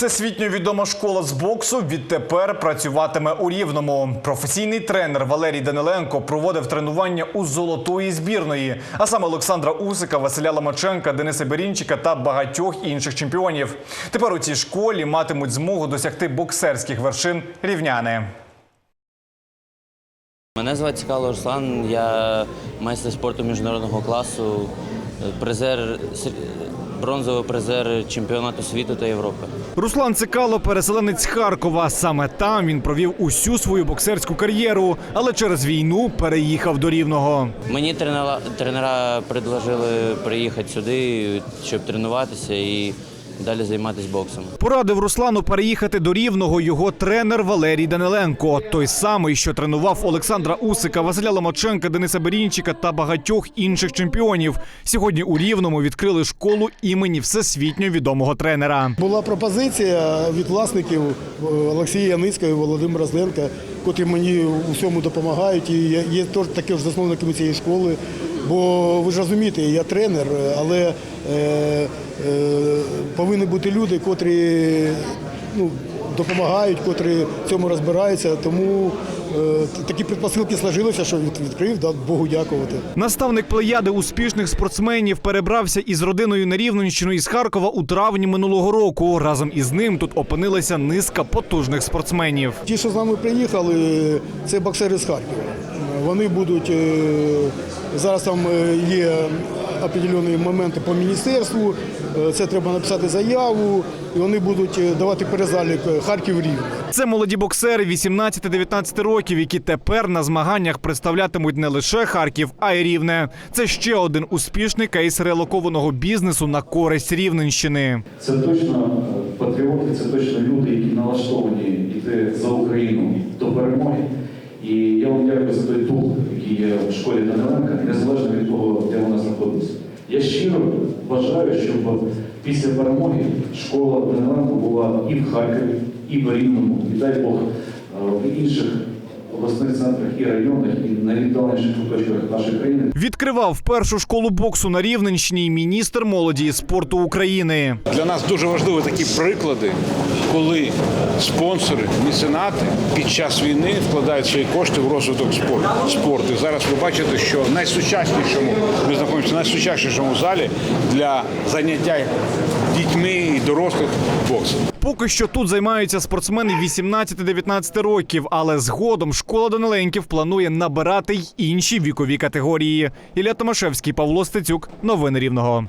Всесвітньо відома школа з боксу відтепер працюватиме у Рівному. Професійний тренер Валерій Даниленко проводив тренування у золотої збірної, а саме Олександра Усика, Василя Ломаченка, Дениса Берінчика та багатьох інших чемпіонів. Тепер у цій школі матимуть змогу досягти боксерських вершин рівняни. Мене звати Цікало Руслан, я майстер спорту міжнародного класу, призер, бронзовий призер чемпіонату світу та Європи. Руслан Цикало переселенець Харкова. Саме там він провів усю свою боксерську кар'єру, але через війну переїхав до Рівного. Мені тренера, тренера предложили приїхати сюди, щоб тренуватися і далі займатися боксом. Порадив Руслану переїхати до Рівного його тренер Валерій Даниленко. Той самий, що тренував Олександра Усика, Василя Ломаченка, Дениса Берінчика та багатьох інших чемпіонів. Сьогодні у Рівному відкрили школу імені всесвітньо відомого тренера. Була пропозиція від власників е, Олексія Яницького і Володимира Зленка, котрі мені у всьому допомагають. І я є теж також засновниками цієї школи. Бо ви ж розумієте, я тренер, але е, е, повинні бути люди, котрі ну, допомагають, котрі в цьому розбираються. Тому е, такі предпосилки сложилися, що від- відкрив, да, Богу дякувати. Наставник плеяди успішних спортсменів перебрався із родиною на Рівненщину із Харкова у травні минулого року. Разом із ним тут опинилася низка потужних спортсменів. Ті, що з нами приїхали, це боксери з Харкова. Вони будуть е, зараз там е, є определені моменти по міністерству. е, Це треба написати заяву, і вони будуть давати перезалік Харків рівне. Це молоді боксери 18-19 років, які тепер на змаганнях представлятимуть не лише Харків, а й Рівне. Це ще один успішний кейс релокованого бізнесу на користь Рівненщини. Це точно патріоти, це точно люди, які налаштовані йти за Україну до перемоги. І я вам дякую за той який є в школі Даниленка, незалежно від того, де вона знаходиться. Я щиро бажаю, щоб після перемоги школа Даниленко була і в Харкові, і в Рівному, і дай Бог е, в інших обласних центрах і районах, і найвіддаленіших куточках нашої країни. Відкривав першу школу боксу на Рівненщині міністр молоді і спорту України. Для нас дуже важливі такі приклади, коли спонсори, меценати під час війни вкладають свої кошти в розвиток спорту. спорту. І Зараз ви бачите, що в найсучаснішому ми знаходимося в найсучаснішому залі для заняття дітьми і дорослих боксом. Поки що тут займаються спортсмени 18-19 років, але згодом школа Даниленків планує набирати й інші вікові категорії. Ілля Томашевський, Павло Стецюк. Новини Рівного.